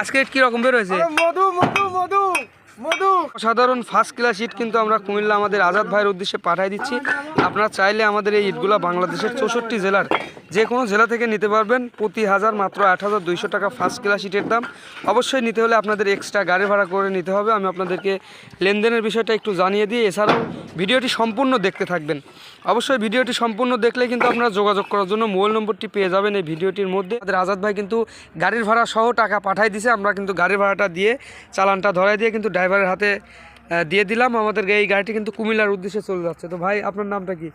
আজকে কি রকম বের হয়েছে? মধু মধু মধু। সাধারণ ফার্স্ট ক্লাস ইট কিন্তু আমরা কুমিল্লা আমাদের আজাদ ভাইয়ের উদ্দেশ্যে পাঠিয়ে দিচ্ছি। আপনারা চাইলে আমাদের এই ইটগুলো বাংলাদেশের চৌষট্টি জেলার যে কোনো জেলা থেকে নিতে পারবেন। প্রতি হাজার মাত্র আট হাজার দুইশো টাকা ফার্স্ট ক্লাস ইটের দাম। অবশ্যই নিতে হলে আপনাদের এক্সট্রা গাড়ি ভাড়া করে নিতে হবে। আমি আপনাদেরকে লেনদেনের বিষয়টা একটু জানিয়ে দিই। এছাড়াও ভিডিওটি সম্পূর্ণ দেখতে থাকবেন। অবশ্যই ভিডিওটি সম্পূর্ণ দেখলে কিন্তু আপনারা যোগাযোগ করার জন্য মোবাইল নম্বরটি পেয়ে যাবেন এই ভিডিওটির মধ্যে। আমাদের আজাদ ভাই কিন্তু গাড়ির ভাড়া সহ টাকা পাঠাই দিছে। আমরা কিন্তু গাড়ির ভাড়াটা দিয়ে চালানটা ধরাই দিয়ে কিন্তু ড্রাইভারের হাতে দিয়ে দিলাম। আমাদের এই গাড়িটি কিন্তু কুমিল্লার উদ্দেশ্যে চলে যাচ্ছে। তো ভাই আপনার নামটা কি?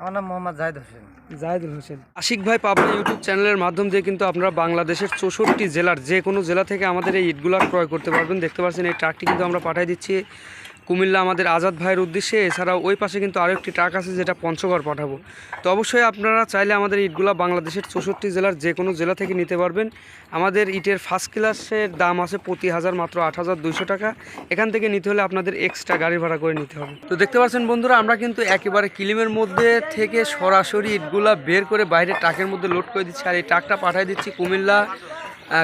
আমার নাম মোহাম্মদ জাহিদ হোসেন। জাহেদুল হোসেন। আশিক ভাই পাবনা ইউটিউব চ্যানেলের মাধ্যম দিয়ে কিন্তু আপনারা বাংলাদেশের চৌষট্টি জেলার যে কোনো জেলা থেকে আমাদের এই ইটগুলা ক্রয় করতে পারবেন। দেখতে পাচ্ছেন এই ট্রাকটি কিন্তু আমরা পাঠিয়ে দিচ্ছি। কুমিল্লা আমাদের আজাদ ভাইয়ের উদ্দেশ্যে, এছাড়াও ওই পাশে কিন্তু আরও একটি ট্রাক আছে যেটা পঞ্চগড় পাঠাবো। তো অবশ্যই আপনারা চাইলে আমাদের ইটগুলা বাংলাদেশের চৌষট্টি জেলার যে কোনো জেলা থেকে নিতে পারবেন। আমাদের ইটের ফার্স্ট ক্লাসের দাম আছে প্রতি হাজার মাত্র আট হাজার দুইশো টাকা। এখান থেকে নিতে হলে আপনাদের এক্সট্রা গাড়ি ভাড়া করে নিতে হবে। তো দেখতে পাচ্ছেন বন্ধুরা, আমরা কিন্তু একেবারে কিলিমের মধ্যে থেকে সরাসরি ইটগুলা বের করে বাইরে ট্রাকের মধ্যে লোড করে দিচ্ছি। আর এই ট্রাকটা পাঠিয়ে দিচ্ছি কুমিল্লা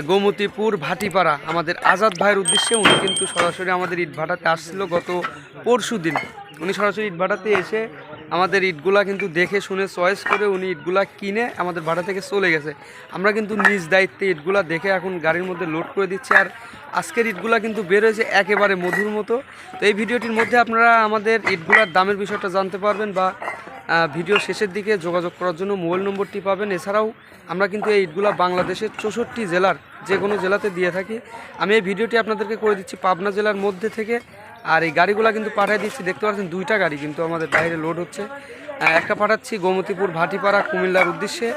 গোমতীপুর ভাটিপাড়া, আমাদের আজাদ ভাইয়ের উদ্দেশ্যে উনি কিন্তু সরাসরি আমাদের ইট ভাটাতে আসছিল গত পরশু দিন। উনি সরাসরি ইট ভাটাতে এসে আমাদের ইটগুলা কিন্তু দেখে শুনে চয়েস করে উনি ইটগুলা কিনে আমাদের ভাড়া থেকে চলে গেছে। আমরা কিন্তু নিজ দায়িত্বে ইটগুলা দেখে এখন গাড়ির মধ্যে লোড করে দিচ্ছি আর আজকের ইটগুলা কিন্তু বের হয়েছে একেবারে মধুর মতো। তো এই ভিডিওটির মধ্যে আপনারা আমাদের ইটগুলার দামের বিষয়টা জানতে পারবেন বা ভিডিও শেষের দিকে যোগাযোগ করার জন্য মোবাইল নম্বরটি পাবেন। এছাড়াও আমরা কিন্তু এই ইটগুলা বাংলাদেশের চৌষট্টি জেলার যে কোনো জেলাতে দিয়ে থাকি। আমি এই ভিডিওটি আপনাদেরকে করে দিচ্ছি পাবনা জেলার মধ্যে থেকে। আর এই গাড়িগুলা কিন্তু পাঠিয়ে দিচ্ছি, দেখতে পাচ্ছেন দুইটা গাড়ি কিন্তু আমাদের বাইরে লোড হচ্ছে। একটা পাঠাচ্ছি গোমতীপুর ভাটিপাড়া কুমিল্লার উদ্দেশ্যে।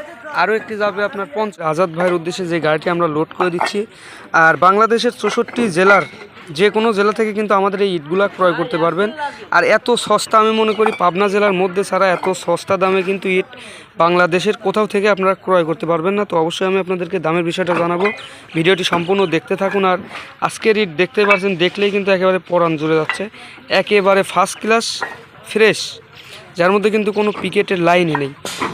আরও একটি যাবে আপনার পঞ্চ আজাদ ভাইয়ের উদ্দেশ্যে যে গাড়িটি আমরা লোড করে দিচ্ছি। আর বাংলাদেশের চৌষট্টি জেলার যে কোনো জেলা থেকে কিন্তু আমাদের এই ইটগুলা ক্রয় করতে পারবেন। আর এত সস্তা আমি মনে করি পাবনা জেলার মধ্যে ছাড়া এত সস্তা দামে কিন্তু ইট বাংলাদেশের কোথাও থেকে আপনারা ক্রয় করতে পারবেন না। তো অবশ্যই আমি আপনাদেরকে দামের বিষয়টা জানাব। ভিডিওটি সম্পূর্ণ দেখতে থাকুন আর আজকের ইট দেখতে পারছেন দেখলেই কিন্তু একেবারে পরাণ জুড়ে যাচ্ছে। একেবারে ফার্স্ট ক্লাস ফ্রেশ যার মধ্যে কিন্তু কোনো পিকেটের লাইনই নেই।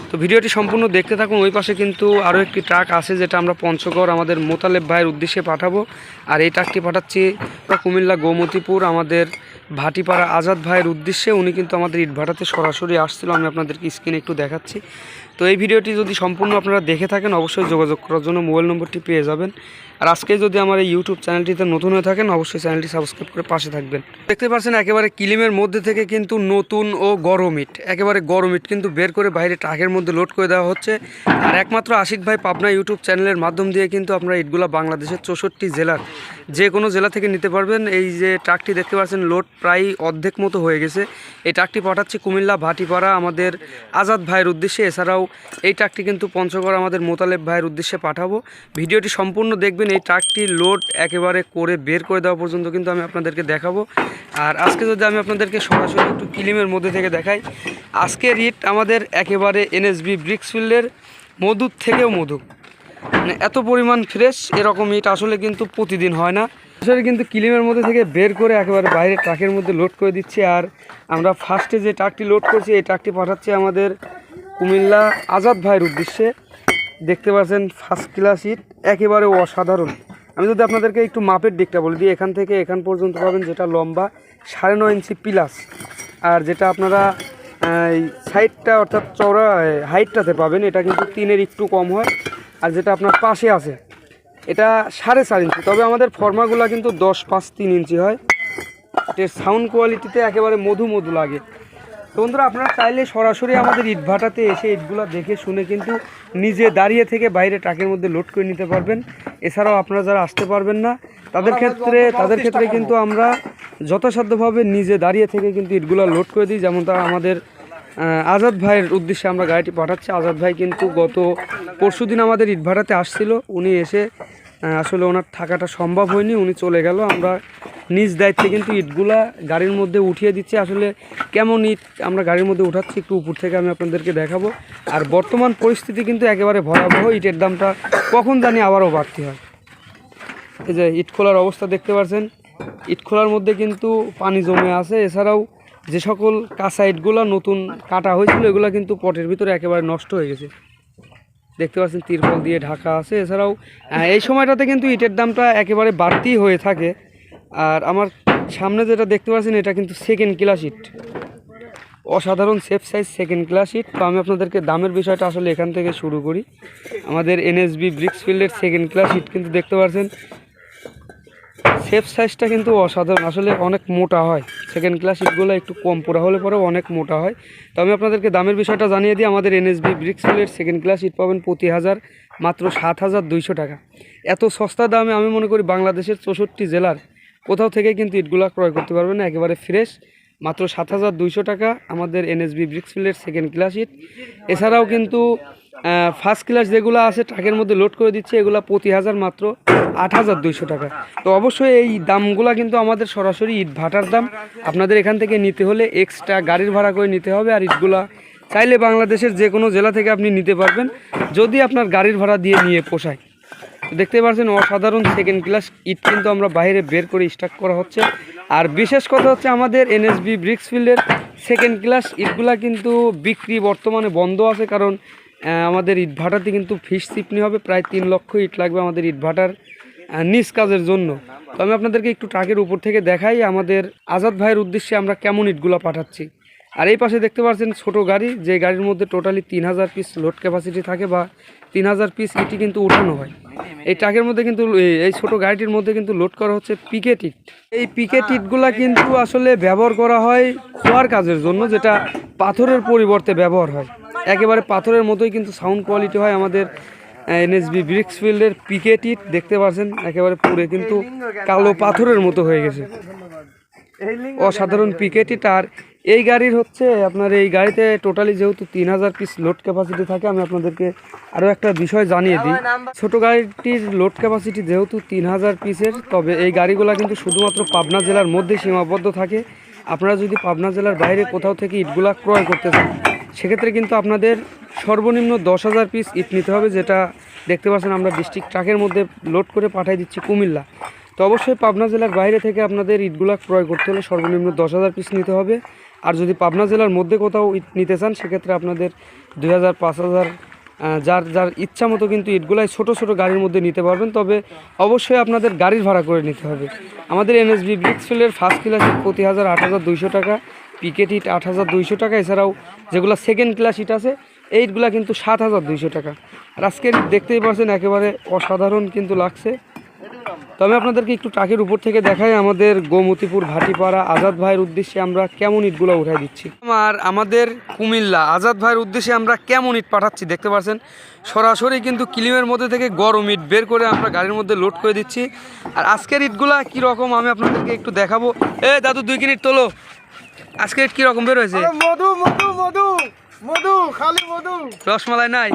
তো ভিডিওটি সম্পূর্ণ দেখতে থাকুন। ওই পাশে কিন্তু আরও একটি ট্রাক আছে, যেটা আমরা পঞ্চগড় আমাদের মোতালেব ভাইয়ের উদ্দেশ্যে পাঠাবো। আর এই ট্রাকটি পাঠাচ্ছি কুমিল্লা গোমতিপুর আমাদের ভাটিপাড়া আজাদ ভাইয়ের উদ্দেশ্যে। উনি কিন্তু আমাদের ইট ভাটাতে সরাসরি আসছিল। আমি আপনাদেরকে স্ক্রিনে একটু দেখাচ্ছি। তো এই ভিডিওটি যদি সম্পূর্ণ আপনারা দেখে থাকেন, অবশ্যই যোগাযোগ করার জন্য মোবাইল নম্বরটি পেয়ে যাবেন। আর আজকে যদি আমার এই ইউটিউব চ্যানেলটিতে নতুন হয়ে থাকেন, অবশ্যই চ্যানেলটি সাবস্ক্রাইব করে পাশে থাকবেন। দেখতে পাচ্ছেন একেবারে কিলিমের মধ্যে থেকে কিন্তু নতুন ও গরম ইট। একেবারে গরম ইট কিন্তু বের করে বাইরে ট্রাকের মধ্যে লোড করে দেওয়া হচ্ছে। আর একমাত্র আশিক ভাই পাবনা ইউটিউব চ্যানেলের মাধ্যম দিয়ে কিন্তু আপনারা ইটগুলো বাংলাদেশের চৌষট্টি জেলার যে কোনো জেলা থেকে নিতে পারবেন। এই যে ট্রাকটি দেখতে পাচ্ছেন, লোড প্রায় অর্ধেক মতো হয়ে গেছে। এই ট্রাকটি পাঠাচ্ছে কুমিল্লা ভাটিপাড়া। আমাদের আজাদ ভাইয়ের উদ্দেশ্যে। এছাড়াও এই ট্রাকটি কিন্তু পঞ্চগড় আমাদের মোতালেব ভাইয়ের উদ্দেশ্যে পাঠাবো। ভিডিওটি সম্পূর্ণ দেখবেন, এই ট্রাকটি লোড একেবারে করে বের করে দেওয়া পর্যন্ত কিন্তু আমি আপনাদেরকে দেখাবো। আর আজকে যদি আমি আপনাদেরকে সরাসরি একটু কিলিমের মধ্যে থেকে দেখাই আজকের ইট আমাদের একেবারে এনএসবি ব্রিক্সফিল্ডের মধুর থেকেও মধু মানে এত পরিমাণ ফ্রেশ, এরকম ইট আসলে কিন্তু প্রতিদিন হয় না। আসলে কিন্তু কিলিমের মধ্যে থেকে বের করে একেবারে বাইরে ট্রাকের মধ্যে লোড করে দিচ্ছি। আর আমরা ফার্স্টে যে ট্রাকটি লোড করছি, এই ট্রাকটি পাঠাচ্ছি আমাদের কুমিল্লা আজাদ ভাইয়ের উদ্দেশ্যে দেখতে পাচ্ছেন ফার্স্ট ক্লাস ইট একেবারে অসাধারণ। আমি যদি আপনাদেরকে একটু মাপের দিকটা বলে দিই, এখান থেকে এখান পর্যন্ত পাবেন যেটা লম্বা সাড়ে নয় ইঞ্চি প্লাস আর যেটা আপনারা সাইডটা অর্থাৎ চওড়া হাইটটাতে পাবেন, এটা কিন্তু তিনের একটু কম হয়। আর যেটা আপনার পাশে আছে, এটা সাড়ে চার ইঞ্চি তবে আমাদের ফর্মাগুলো কিন্তু দশ পাঁচ তিন ইঞ্চি হয়। এর সাউন্ড কোয়ালিটিতে একেবারে মধু মধু লাগে। বন্ধুরা আপনারা চাইলে সরাসরি আমাদের ইট ভাটাতে এসে ইটগুলো দেখে শুনে কিন্তু নিজে দাঁড়িয়ে থেকে বাইরে ট্রাকের মধ্যে লোড করে নিতে পারবেন। এছাড়াও আপনারা যারা আসতে পারবেন না তাদের ক্ষেত্রে তাদের ক্ষেত্রে কিন্তু আমরা যথাসাধ্যভাবে নিজে দাঁড়িয়ে থেকে কিন্তু ইটগুলো লোড করে দিই যেমন তা আমাদের আজাদ ভাইয়ের উদ্দেশ্যে আমরা গাড়িটি পাঠাচ্ছি। আজাদ ভাই কিন্তু গত পরশু দিন আমাদের ইট ভাটাতে আসছিল। উনি এসে আসলে ওনার থাকাটা সম্ভব হয়নি, উনি চলে গেল। আমরা নিজ দায়িত্বে কিন্তু ইটগুলা গাড়ির মধ্যে উঠিয়ে দিচ্ছি। আসলে কেমন ইট আমরা গাড়ির মধ্যে উঠাচ্ছি একটু উপর থেকে আমি আপনাদেরকে দেখাবো। আর বর্তমান পরিস্থিতি কিন্তু একেবারে ভয়াবহ, ইটের দামটা কখন জানি আবারও বাড়তি হয়। এই যে ইট খোলার অবস্থা দেখতে পাচ্ছেন, ইট খোলার মধ্যে কিন্তু পানি জমে আছে। এছাড়াও যে সকল কাঁচা ইটগুলো নতুন কাটা হয়েছিল, এগুলো কিন্তু পটের ভিতরে একেবারে নষ্ট হয়ে গেছে। দেখতে পাচ্ছেন তিরপল দিয়ে ঢাকা আছে। এছাড়াও এই সময়টাতে কিন্তু ইটের দামটা একেবারে বাড়তি হয়ে থাকে। আর আমার সামনে যেটা দেখতে পাচ্ছেন, এটা কিন্তু সেকেন্ড ক্লাস ইট। অসাধারণ সেফ সাইজ সেকেন্ড ক্লাস ইট। তো আমি আপনাদেরকে দামের বিষয়টা আসলে এখান থেকে শুরু করি। আমাদের এনএসবি ব্রিক্সফিল্ডের সেকেন্ড ক্লাস ইট কিন্তু দেখতে পাচ্ছেন সেফ সাইজটা কিন্তু অসাধারণ। আসলে অনেক মোটা হয়। সেকেন্ড ক্লাস ইটগুলো একটু কম, পোড়া হলে পরেও অনেক মোটা হয়। তো আমি আপনাদেরকে দামের বিষয়টা জানিয়ে দিই। আমাদের এনএসবি ব্রিক্স ফিল্ডের সেকেন্ড ক্লাস ইট পাবেন প্রতি হাজার মাত্র সাত হাজার দুইশো টাকা। এত সস্তা দামে আমি মনে করি বাংলাদেশের চৌষট্টি জেলার কোথাও থেকে কিন্তু ইটগুলো ক্রয় করতে পারবেন না। একেবারে ফ্রেশ মাত্র সাত হাজার দুইশো টাকা আমাদের এনএসবি ব্রিক্স ফিল্ডের সেকেন্ড ক্লাস ইট এছাড়াও কিন্তু ফার্স্ট ক্লাস যেগুলো আছে ট্রাকের মধ্যে লোড করে দিচ্ছে, এগুলো প্রতি হাজার মাত্র আট হাজার দুইশো টাকা। তো অবশ্যই এই দামগুলো কিন্তু আমাদের সরাসরি ইট ভাটার দাম। আপনাদের এখান থেকে নিতে হলে এক্সট্রা গাড়ির ভাড়া করে নিতে হবে, আর ইটগুলা চাইলে বাংলাদেশের যে কোনো জেলা থেকে আপনি নিতে পারবেন, যদি আপনার গাড়ির ভাড়া দিয়ে নিয়ে পোষায়। দেখতে পাচ্ছেন, অসাধারণ সেকেন্ড ক্লাস ইট কিন্তু আমরা বাইরে বের করে স্টক করা হচ্ছে। আর বিশেষ কথা হচ্ছে, আমাদের এনএসবি ব্রিক্স ফিল্ডের সেকেন্ড ক্লাস ইটগুলা কিন্তু বিক্রি বর্তমানে বন্ধ আছে, কারণ আমাদের ইট ভাটাতে কিন্তু ফিস চিপনি হবে, প্রায় তিন লক্ষ ইট লাগবে আমাদের ইট ভাটার নিজ কাজের জন্য। তো আমি আপনাদেরকে একটু ট্রাকের উপর থেকে দেখাই আমাদের আজাদ ভাইয়ের উদ্দেশ্যে আমরা কেমন ইটগুলো পাঠাচ্ছি। আর এই পাশে দেখতে পাচ্ছেন ছোট গাড়ি, যে গাড়ির মধ্যে টোটালি তিন হাজার পিস লোড ক্যাপাসিটি থাকে বা তিন হাজার পিস ইটি কিন্তু উঠানো হয়। এই ট্রাকের মধ্যে কিন্তু, এই ছোট গাড়িটির মধ্যে কিন্তু লোড করা হচ্ছে পিকেট ইট। এই পিকেট ইটগুলা কিন্তু আসলে ব্যবহার করা হয় খোয়ার কাজের জন্য, যেটা পাথরের পরিবর্তে ব্যবহার হয়। একেবারে পাথরের মতোই কিন্তু সাউন্ড কোয়ালিটি হয় আমাদের এনএসবি ব্রিক্স ফিল্ডের পিকেট দেখতে পাচ্ছেন একেবারে পুরে কিন্তু কালো পাথরের মতো হয়ে গেছে। অসাধারণ পিকেটি আর এই গাড়ির হচ্ছে আপনার এই গাড়িতে টোটালি যেহেতু তিন হাজার পিস লোড ক্যাপাসিটি থাকে, আমি আপনাদেরকে আরও একটা বিষয় জানিয়ে দিই। ছোট গাড়িটির লোড ক্যাপাসিটি যেহেতু তিন হাজার পিসের তবে এই গাড়িগুলো কিন্তু শুধুমাত্র পাবনা জেলার মধ্যে সীমাবদ্ধ থাকে। আপনারা যদি পাবনা জেলার বাইরে কোথাও থেকে ইটগুলা ক্রয় করতে চান সেক্ষেত্রে কিন্তু আপনাদের সর্বনিম্ন দশ হাজার পিস ইট নিতে হবে, যেটা দেখতে পাচ্ছেন আমরা ডিস্ট্রিক্ট ট্রাকের মধ্যে লোড করে পাঠিয়ে দিচ্ছি কুমিল্লা। তো অবশ্যই পাবনা জেলার বাইরে থেকে আপনাদের ইটগুলা ক্রয় করতে হলে সর্বনিম্ন দশ হাজার পিস নিতে হবে। আর যদি পাবনা জেলার মধ্যে কোথাও ইট নিতে চান, সেক্ষেত্রে আপনাদের দুই হাজার, পাঁচ হাজার যার যার ইচ্ছা মতো কিন্তু ইটগুলাই ছোট ছোট গাড়ির মধ্যে নিতে পারবেন। তবে অবশ্যই আপনাদের গাড়ির ভাড়া করে নিতে হবে। আমাদের এনএসবি ব্রিক্সফিল্ডের ফার্স্ট ক্লাস প্রতি হাজার আট হাজার দুইশো টাকা। পিকেট ইট আট হাজার দুইশো টাকা, এছাড়াও যেগুলো সেকেন্ড ক্লাস ইট আছে এই ইটগুলা কিন্তু সাত হাজার দুইশো টাকা। আর আজকের ইট দেখতেই পাচ্ছেন, একেবারে অসাধারণ কিন্তু লাগছে। তো আমি আপনাদেরকে একটু ট্রাকের উপর থেকে দেখাই আমাদের গোমতিপুর ভাটিপাড়া আজাদ ভাইয়ের উদ্দেশ্যে আমরা কেমন ইটগুলো উঠাই দিচ্ছি। আর আমাদের কুমিল্লা আজাদ ভাইয়ের উদ্দেশ্যে আমরা কেমন ইট পাঠাচ্ছি দেখতে পাচ্ছেন। সরাসরি কিন্তু কিলিমের মধ্যে থেকে গরম ইট বের করে আমরা গাড়ির মধ্যে লোড করে দিচ্ছি। আর আজকের ইটগুলা কীরকম আমি আপনাদেরকে একটু দেখাবো। এ দাদু, দুই কিনিট তোলো। আজকে কি রকম বের হয়েছে? মধু মধু মধু মধু খালি মধু। রসমালাই নাই।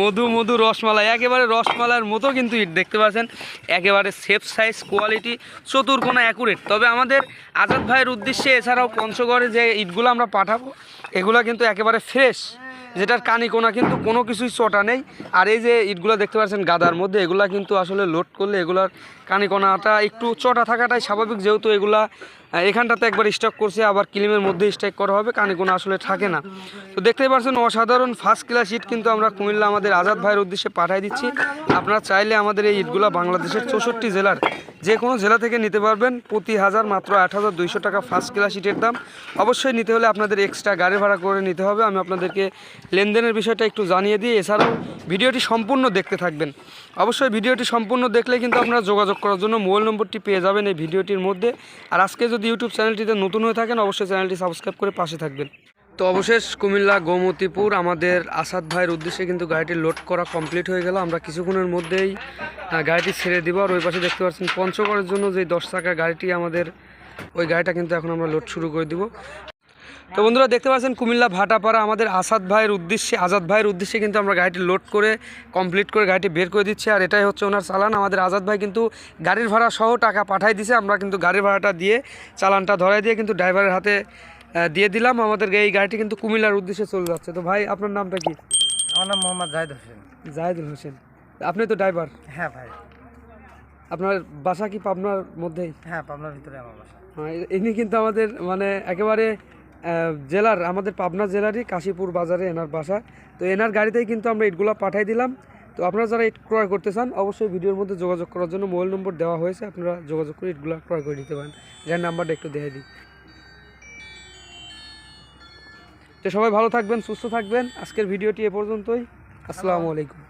মধু মধু রসমালাই। একেবারে রসমালার মতো কিন্তু ইট দেখতে পাচ্ছেন? একেবারে সেফ সাইজ কোয়ালিটি চতুর্কোনা অ্যাকুরেট তবে আমাদের আজাদ ভাইয়ের উদ্দেশ্যে এছাড়াও পঞ্চগড়ে যে ইটগুলো আমরা পাঠাবো এগুলো কিন্তু একেবারে ফ্রেশ যেটার কানি কোনা কিন্তু কোনো কিছুই চটা নেই। আর এই যে ইটগুলো দেখতে পাচ্ছেন গাদার মধ্যে, এগুলা কিন্তু আসলে লোড করলে এগুলার কানি কোনাটা একটু চটা থাকাটাই স্বাভাবিক, যেহেতু এগুলা এখানটাতে একবার স্টক করছে, আবার ক্লিমের মধ্যে স্টক করা হবে, কানে কোনো আসলে থাকে না। তো দেখতেই পাচ্ছেন অসাধারণ ফার্স্ট ক্লাস ইট কিন্তু আমরা কুমিল্লা আমাদের আজাদ ভাইয়ের উদ্দেশ্যে পাঠিয়ে দিচ্ছি। আপনারা চাইলে আমাদের এই ইটগুলো বাংলাদেশের চৌষট্টি জেলার যে কোনো জেলা থেকে নিতে পারবেন প্রতি হাজার মাত্র আট হাজার দুইশো টাকা ফার্স্ট ক্লাস সিটের দাম। অবশ্যই নিতে হলে আপনাদের এক্সট্রা গাড়ি ভাড়া করে নিতে হবে। আমি আপনাদেরকে লেনদেনের বিষয়টা একটু জানিয়ে দিই। এছাড়াও ভিডিওটি সম্পূর্ণ দেখতে থাকবেন। অবশ্যই ভিডিওটি সম্পূর্ণ দেখলে কিন্তু আপনারা যোগাযোগ করার জন্য মোবাইল নম্বরটি পেয়ে যাবেন এই ভিডিওটির মধ্যে। আর আজকে যদি ইউটিউব চ্যানেলটিতে নতুন হয়ে থাকেন, অবশ্যই চ্যানেলটি সাবস্ক্রাইব করে পাশে থাকবেন। তো অবশেষ কুমিল্লা, গোমতিপুর আমাদের আসাদ ভাইয়ের উদ্দেশ্যে কিন্তু গাড়িটি লোড করা কমপ্লিট হয়ে গেল। আমরা কিছুক্ষণের মধ্যেই গাড়িটি ছেড়ে দিব। আর ওই পাশে দেখতে পাচ্ছেন পঞ্চগড়ের জন্য যে দশ চাকার গাড়িটি আমাদের, ওই গাড়িটা কিন্তু এখন আমরা লোড শুরু করে দিব। তো বন্ধুরা, দেখতে পাচ্ছেন কুমিল্লা ভাটাপাড়া আমাদের আসাদ ভাইয়ের উদ্দেশ্যে, আজাদ ভাইয়ের উদ্দেশ্যে কিন্তু আমরা গাড়িটি লোড করে কমপ্লিট করে গাড়িটি বের করে দিচ্ছি। আর এটাই হচ্ছে ওনার চালান। আমাদের আজাদ ভাই কিন্তু গাড়ির ভাড়া সহ টাকা পাঠাই দিছে। আমরা কিন্তু গাড়ির ভাড়াটা দিয়ে চালানটা ধরাই দিয়ে কিন্তু ড্রাইভারের হাতে দিয়ে দিলাম। আমাদের এই গাড়িটি কিন্তু কুমিল্লার উদ্দেশ্যে চলে যাচ্ছে। তো ভাই আপনার নামটা কি? আমার নাম মোহাম্মদ জাহেদ হোসেন। জাহেদুল হোসেন। আপনি তো ড্রাইভার হ্যাঁ ভাই। আপনার বাসা কি পাবনার মধ্যেই? হ্যাঁ পাবনার ভিতরে আমার বাসা। হ্যাঁ ইনি কিন্তু আমাদের মানে একেবারে জেলার আমাদের পাবনা জেলারই কাশীপুর বাজারে এনার বাসা। তো এনার গাড়িতেই কিন্তু আমরা ইটগুলো পাঠাই দিলাম। তো আপনারা যারা ইট ক্রয় করতে চান অবশ্যই ভিডিওর মধ্যে যোগাযোগ করার জন্য মোবাইল নম্বর দেওয়া হয়েছে। আপনারা যোগাযোগ করে ইটগুলো ক্রয় করে নিতে পারেন। যার নাম্বারটা একটু দেখে দিই। তো সবাই ভালো থাকবেন সুস্থ থাকবেন। আজকের ভিডিওটি এ পর্যন্তই। আসসালামু আলাইকুম।